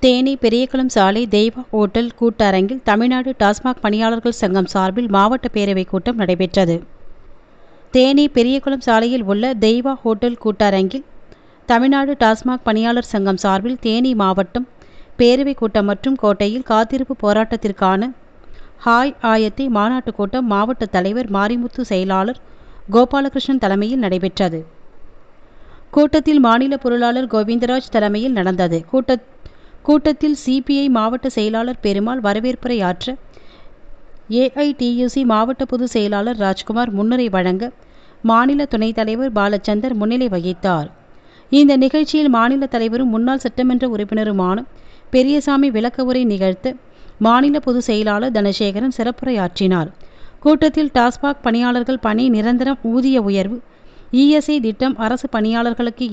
தேனி பெரியகுளம் சாலை தெய்வா ஓட்டல் கூட்டரங்கில் தமிழ்நாடு டாஸ்மாக் பணியாளர்கள் சங்கம் சார்பில் மாவட்ட பேரவைக் கூட்டம் நடைபெற்றது. தேனி பெரியகுளம் சாலையில் உள்ள தெய்வா ஹோட்டல் கூட்டரங்கில் தமிழ்நாடு டாஸ்மாக் பணியாளர் சங்கம் சார்பில் தேனி மாவட்டம் பேரவைக் கூட்டம் மற்றும் கோட்டையில் காத்திருப்பு போராட்டத்திற்கான ஹாய் ஆயத்தி மாநாட்டு கூட்டம் மாவட்ட தலைவர் மாரிமுத்து செயலாளர் கோபாலகிருஷ்ணன் தலைமையில் நடைபெற்றது. கூட்டத்தில் மாநில பொருளாளர் கோவிந்தராஜ் தலைமையில் நடந்தது. கூட்ட கூட்டத்தில் சிபிஐ மாவட்ட செயலாளர் பெருமாள் வரவேற்புரையாற்ற ஏஐடியுசி மாவட்ட பொதுச் செயலாளர் ராஜ்குமார் முன்னுரை வழங்க மாநில துணைத் தலைவர் பாலச்சந்தர் முன்னிலை வகித்தார். இந்த நிகழ்ச்சியில் மாநில தலைவரும் முன்னாள் சட்டமன்ற உறுப்பினருமான பெரியசாமி விளக்க உரை நிகழ்த்த மாநில பொதுச் செயலாளர் தனசேகரன் சிறப்புரையாற்றினார். கூட்டத்தில் டாஸ்மாக் பணியாளர்கள் பணி நிரந்தரம் ஊதிய உயர்வு இஎஸ்ஐ திட்டம் அரசு பணியாளர்களுக்கு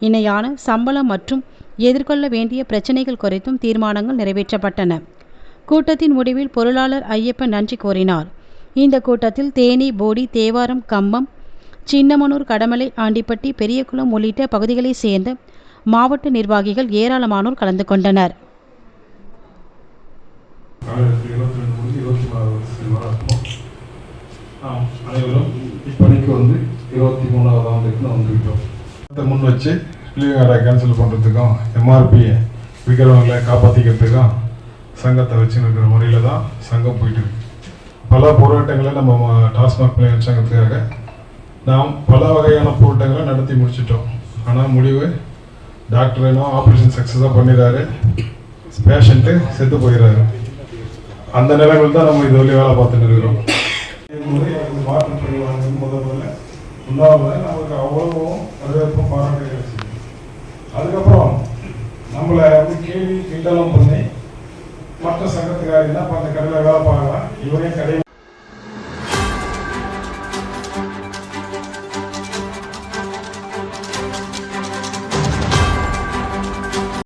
இணையான சம்பளம் மற்றும் எதிர்கொள்ள வேண்டிய பிரச்சினைகள் குறித்தும் தீர்மானங்கள் நிறைவேற்றப்பட்டன. கூட்டத்தின் முடிவில் பொருளாளர் ஐயப்பன் நன்றி கூறினார். இந்த கூட்டத்தில் தேனி போடி தேவாரம் கம்பம் சின்னமனூர் கடமலை ஆண்டிப்பட்டி பெரியகுளம் உள்ளிட்ட பகுதிகளைச் சேர்ந்த மாவட்ட நிர்வாகிகள் ஏராளமானோர் கலந்து கொண்டனர். அனைவரும் இப்படிக்கு வந்து இருபத்தி மூணாவது ஆண்டுக்கு வந்துவிட்டோம் முன் வச்சு பிள்ளைங்களை கேன்சல் பண்ணுறதுக்கும் எம்ஆர்பி விற்கிறவங்களை காப்பாற்றிக்கிறதுக்கும் சங்கத்தை வச்சுன்னு இருக்கிற முறையில் தான் சங்கம் போயிட்டு இருக்கு. பல போராட்டங்களை நம்ம டாஸ்மாக் பிள்ளைகள் சங்கத்துக்காக நாம் பல வகையான போராட்டங்களை நடத்தி முடிச்சிட்டோம். ஆனால் முடிவு டாக்டர் என்ன ஆப்ரேஷன் சக்ஸஸாக பண்ணிடுறாரு. பேஷண்ட்டு செத்து போயிடுறாரு. அந்த நிலைமையில் தான் நம்ம இது வழி வேலை பார்த்துட்டு இருக்கிறோம். முதல் முதல்ல கேள்வி பண்ணி மற்ற சங்கத்துக்காரர் அந்த கடையில் வேலை பார்க்கலாம் இவரே கடை